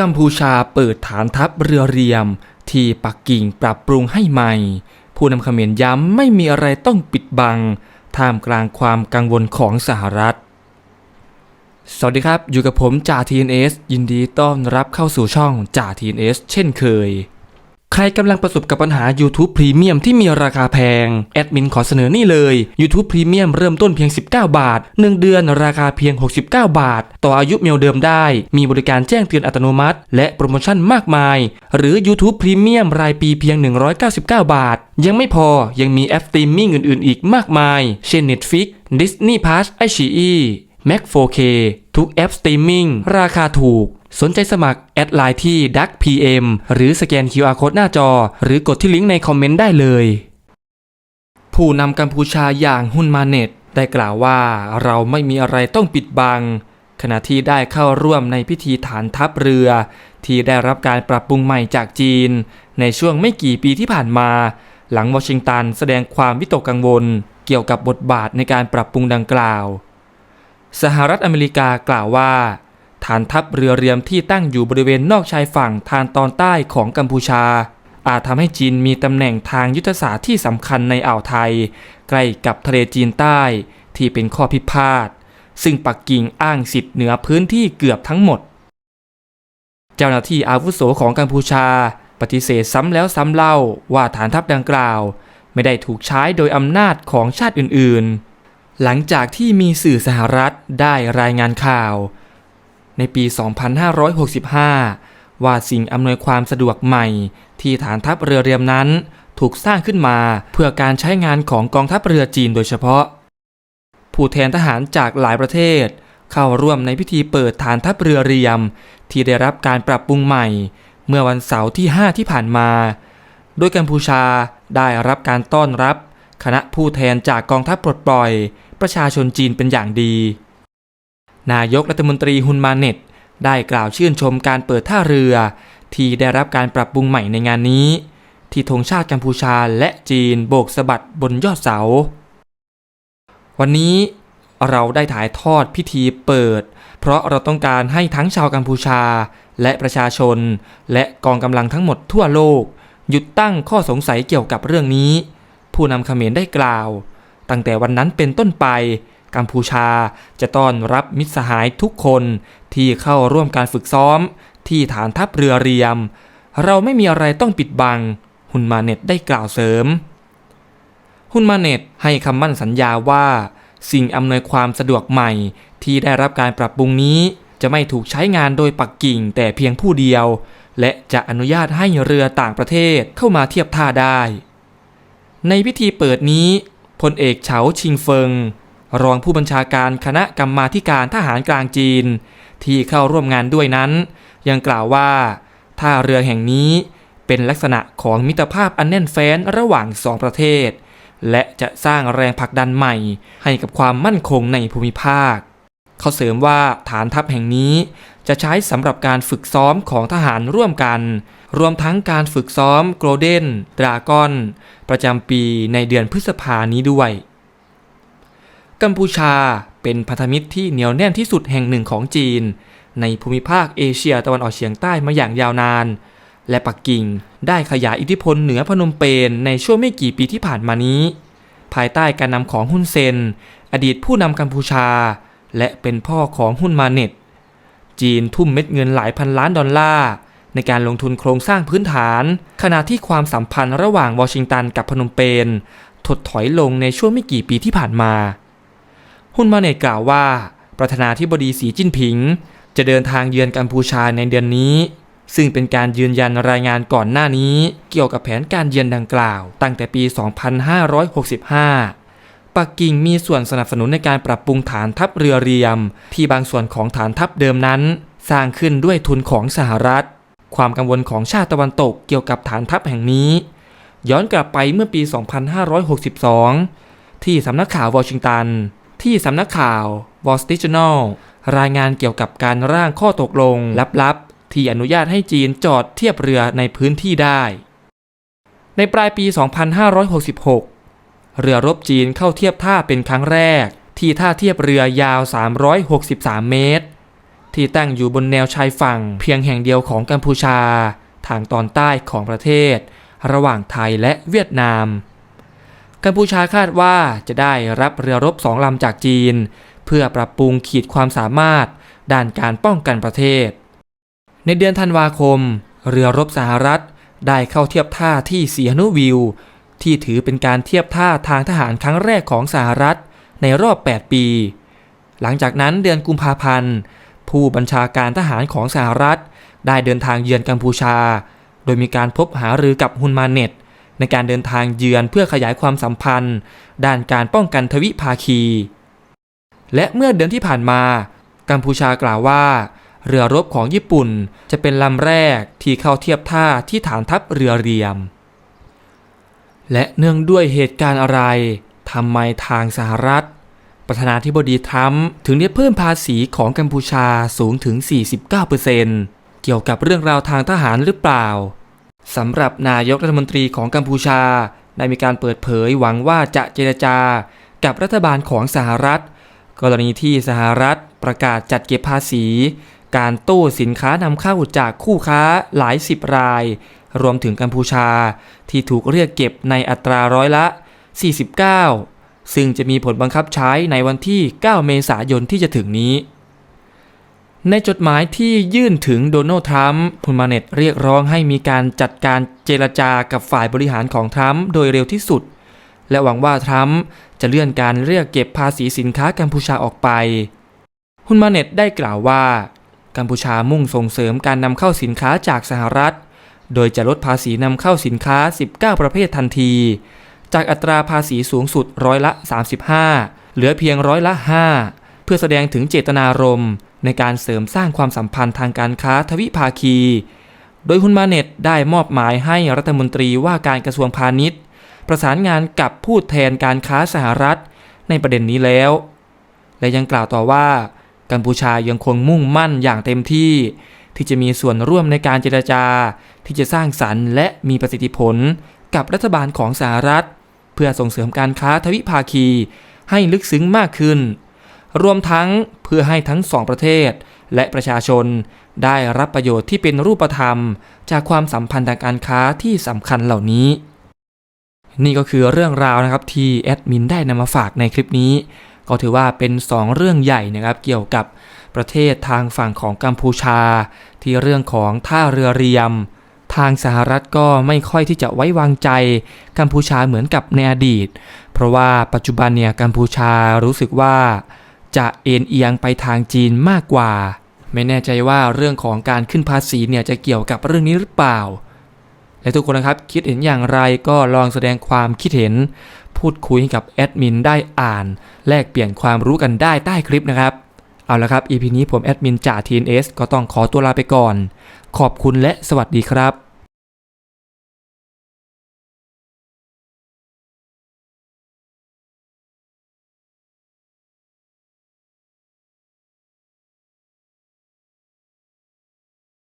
กัมพูชาเปิดฐานทัพเรือเรียม ที่ปักกิ่งปรับปรุงให้ใหม่ ผู้นำเขมรย้ำไม่มีอะไรต้องปิดบัง ท่ามกลางความกังวลของสหรัฐ สวัสดีครับ อยู่กับผมจ่า TNS ยินดีต้อนรับเข้าสู่ช่องจ่า TNS เช่นเคย ใครกำลังประสบกับปัญหา YouTube Premium ที่มีราคาแพง แอดมินขอเสนอนี่เลย YouTube Premium เริ่มต้นเพียง 19 บาท 1 เดือนราคาเพียง 69 บาท ต่ออายุเมลเดิมได้ มีบริการแจ้งเตือนอัตโนมัติ และโปรโมชั่นมากมาย หรือ YouTube Premium รายปีเพียง 199 บาท ยังไม่พอยังมีแอปสตรีมมิ่งอื่น ๆ อีกมากมาย เช่น Netflix Disney Plus iQIYI Mac 4K ทุกแอปสตรีมมิ่งราคาถูก สนใจสมัคร แอดไลน์ที่ Duck PM หรือสแกน QR Code หน้าจอ หรือกดที่ลิงก์ในคอมเมนต์ได้เลย ผู้นำกัมพูชาอย่างฮุนมาเน็ตได้กล่าวว่าเราไม่มีอะไรต้องปิดบัง ขณะที่ได้เข้าร่วมในพิธีฐานทัพเรือ ที่ได้รับการปรับปรุงใหม่จากจีน ในช่วงไม่กี่ปีที่ผ่านมา หลังวอชิงตันแสดงความวิตกกังวล เกี่ยวกับบทบาทในการปรับปรุงดังกล่าว สหรัฐอเมริกากล่าวว่า ฐานทัพเรือเรียมที่ตั้งอยู่บริเวณนอกชายฝั่งทางตอนใต้ของกัมพูชา อาจทำให้จีนมีตำแหน่งทางยุทธศาสตร์ที่สำคัญในอ่าวไทย ใกล้กับทะเลจีนใต้ที่เป็นข้อพิพาทซึ่งปักกิ่งอ้างสิทธิ์เหนือพื้นที่เกือบทั้งหมด เจ้าหน้าที่อาวุโสของกัมพูชา ปฏิเสธซ้ำแล้วซ้ำเล่าว่าฐานทัพดังกล่าว ไม่ได้ถูกใช้โดยอำนาจของชาติอื่นๆ หลังจากที่มีสื่อสหรัฐได้รายงานข่าว ในปี 2565 ว่าสิ่งอำนวยความสะดวกใหม่ที่ฐานทัพเรือเรียมนั้นถูกสร้างขึ้นมาเพื่อการใช้งานของกองทัพเรือจีนโดยเฉพาะ ผู้แทนทหารจากหลายประเทศ เข้าร่วมในพิธีเปิดฐานทัพเรือเรียม ที่ได้รับการปรับปรุงใหม่ เมื่อวันเสาร์ที่ 5 ที่ผ่านมา โดยกัมพูชาได้รับการต้อนรับ คณะผู้แทนจากกองทัพปลดปล่อย ประชาชนจีนเป็นอย่างดี นายกรัฐมนตรีฮุนมาเน็ต ได้กล่าวชื่นชมการเปิดท่าเรือ ที่ได้รับการปรับปรุงใหม่ในงานนี้ ที่ธงชาติกัมพูชาและจีนโบกสะบัดบนยอดเสา วันนี้เราได้ถ่ายทอดพิธีเปิด เพราะเราต้องการให้ทั้งชาวกัมพูชา และประชาชน และกองกำลังทั้งหมดทั่วโลก หยุดตั้งข้อสงสัยเกี่ยวกับเรื่องนี้ ผู้นำเขมรได้กล่าว ตั้งแต่วันนั้นเป็นต้นไป กัมพูชาจะต้อนรับมิตรสหายทุกคนที่เข้าร่วมการฝึกซ้อม ที่ฐานทัพเรือเรียม เราไม่มีอะไรต้องปิดบังฮุนมาเน็ตได้กล่าวเสริมฮุนมาเน็ตให้คำมั่นสัญญาว่า สิ่งอำนวยความสะดวกใหม่ที่ได้รับการปรับปรุงนี้จะไม่ถูกใช้งานโดยปักกิ่งแต่เพียงผู้เดียว และจะอนุญาตให้เรือต่างประเทศเข้ามาเทียบท่าได้ ในพิธีเปิดนี้พลเอกเฉาชิงเฟิง รองผู้บัญชาการคณะกรรมาการทหารกลางจีน ที่เข้าร่วมงานด้วยนั้น ยังกล่าวว่าท่าเรือแห่งนี้เป็นลักษณะของมิตรภาพอันแน่นแฟ้นระหว่างสองประเทศ และจะสร้างแรงผลักดันใหม่ ให้กับความมั่นคงในภูมิภาค เขาเสริมว่าฐานทัพแห่งนี้จะใช้สำหรับการฝึกซ้อมของทหารร่วมกัน รวมทั้งการฝึกซ้อมโกลเด้นดราก้อน ประจำปีในเดือนพฤษภานี้ด้วย กัมพูชาเป็นพันธมิตรที่เหนียวแน่นที่สุดแห่งหนึ่งของจีน ในภูมิภาคเอเชียตะวันออกเฉียงใต้มาอย่างยาวนาน และปักกิ่งได้ขยายอิทธิพลเหนือพนมเปญในช่วงไม่กี่ปีที่ผ่านมานี้ ภายใต้การนำของฮุนเซน อดีตผู้นำกัมพูชา และเป็นพ่อของฮุนมาเน็ตจีนทุ่มเม็ดเงินหลายพันล้านดอลลาร์ ในการลงทุนโครงสร้างพื้นฐาน ขณะที่ความสัมพันธ์ระหว่างวอชิงตันกับพนมเปญถดถอยลงในช่วงไม่กี่ปีที่ผ่านมา ฮุนมาเนตกล่าวว่า ประธานาธิบดีสีจิ้นผิง จะเดินทางเยือนกัมพูชาในเดือนนี้ ซึ่งเป็นการยืนยันรายงานก่อนหน้านี้ เกี่ยวกับแผนการเยือนดังกล่าว ตั้งแต่ปี 2565 ปักกิ่งมีส่วนสนับสนุนในการปรับปรุงฐานทัพเรือเรียม ที่บางส่วนของฐานทัพเดิมนั้น สร้างขึ้นด้วยทุนของสหรัฐ ความกังวลของชาติตะวันตกเกี่ยวกับฐานทัพแห่งนี้ ย้อนกลับไปเมื่อปี 2562 ที่สำนักข่าววอชิงตัน ที่สำนักข่าว Wall Street Journal รายงานเกี่ยวกับการร่างข้อตกลงลับๆ ที่อนุญาตให้จีนจอดเทียบเรือในพื้นที่ได้ ในปลายปี 2566 เรือรบจีนเข้าเทียบท่าเป็นครั้งแรก ที่ท่าเทียบเรือยาว 363 เมตร ที่ตั้งอยู่บนแนวชายฝั่ง เพียงแห่งเดียวของกัมพูชา ทางตอนใต้ของประเทศ ระหว่างไทยและเวียดนาม กัมพูชาคาดว่าจะได้รับเรือรบสองลำจากจีน เพื่อปรับปรุงขีดความสามารถด้านการป้องกันประเทศ ในเดือนธันวาคม เรือรบสหรัฐได้เข้าเทียบท่าที่เสียนุวิว ที่ถือเป็นการเทียบท่าทางทหารครั้งแรกของสหรัฐในรอบ 8 ปี หลังจากนั้นเดือนกุมภาพันธ์ ผู้บัญชาการทหารของสหรัฐ ได้เดินทางเยือนกัมพูชา โดยมีการพบหารือกับฮุนมาเน็ต ในการเดินทางเยือนเพื่อขยายความสัมพันธ์ ด้านการป้องกันทวิภาคี และเมื่อเดือนที่ผ่านมา กัมพูชากล่าวว่า เรือรบของญี่ปุ่นจะเป็นลำแรกที่เข้าเทียบท่าที่ฐานทัพเรือเรียม และเนื่องด้วยเหตุการณ์อะไรทำไมทางสหรัฐ ประธานาธิบดีทรัมป์ถึงได้เพิ่มภาษีของกัมพูชาสูงถึง 49%เกี่ยวกับเรื่องราวทางทหารหรือเปล่าสำหรับนายกรัฐมนตรีของกัมพูชา ได้มีการเปิดเผยหวังว่าจะเจรจากับรัฐบาลของสหรัฐ กรณีที่สหรัฐประกาศจัดเก็บภาษี การตู้สินค้านำเข้าจากคู่ค้าหลายสิบราย รวมถึงกัมพูชาที่ถูกเรียกเก็บในอัตราร้อยละ 49 ซึ่งจะมีผลบังคับใช้ในวันที่ 9 เมษายนที่จะถึงนี้ ในจดหมายที่ยื่นถึงโดนัลด์ทรัมป์พุนมาเน็ตเรียกร้องให้มีการจัดการเจรจากับฝ่ายบริหารของทรัมป์โดยเร็วที่สุด และหวังว่าทรัมป์จะเลื่อนการเรียกเก็บภาษีสินค้ากัมพูชาออกไปฮุนมาเน็ตได้กล่าวว่า กัมพูชามุ่งส่งเสริมการนำเข้าสินค้าจากสหรัฐ โดยจะลดภาษีนำเข้าสินค้า 19 ประเภททันที จากอัตราภาษีสูงสุดร้อยละ 35 เหลือเพียงร้อยละ 5 เพื่อแสดงถึงเจตนารมณ์ในการเสริมสร้างความสัมพันธ์ทางการค้าทวิภาคี โดยฮุนมาเน็ตได้มอบหมายให้รัฐมนตรีว่าการกระทรวงพาณิชย์ ประสานงานกับผู้แทนการค้าสหรัฐในประเด็นนี้แล้ว และยังกล่าวต่อว่า กัมพูชายังคงมุ่งมั่นอย่างเต็มที่ ที่จะมีส่วนร่วมในการเจรจา ที่จะสร้างสรรค์และมีประสิทธิผลกับรัฐบาลของสหรัฐ เพื่อส่งเสริมการค้าทวิภาคีให้ลึกซึ้งมากขึ้น รวมทั้งเพื่อให้ทั้งสองประเทศ และประชาชนได้รับประโยชน์ที่เป็นรูปธรรม จากความสัมพันธ์ทางการค้าที่สำคัญเหล่านี้ นี่ก็คือเรื่องราวนะครับที่แอดมินได้นำมาฝากในคลิปนี้ ก็ถือว่าเป็น 2 เรื่องใหญ่นะครับเกี่ยวกับประเทศทางฝั่งของกัมพูชา ที่เรื่องของท่าเรือเรียม ทางสหรัฐก็ไม่ค่อยที่จะไว้วางใจกัมพูชาเหมือนกับในอดีต เพราะว่าปัจจุบันเนี่ยกัมพูชารู้สึกว่าจะเอ็นเอียงไปทางจีนมากกว่า ไม่แน่ใจว่าเรื่องของการขึ้นภาษีเนี่ยจะเกี่ยวกับเรื่องนี้หรือเปล่า และทุกคนนะครับคิดเห็นอย่างไรก็ลองแสดงความคิดเห็น พูดคุยกับแอดมินได้อ่าน แลกเปลี่ยนความรู้กันได้ใต้คลิปนะครับ เอาละครับ EP นี้ผมแอดมินจ่า TNS ก็ต้องขอตัวลาไปก่อน ขอบคุณและสวัสดีครับ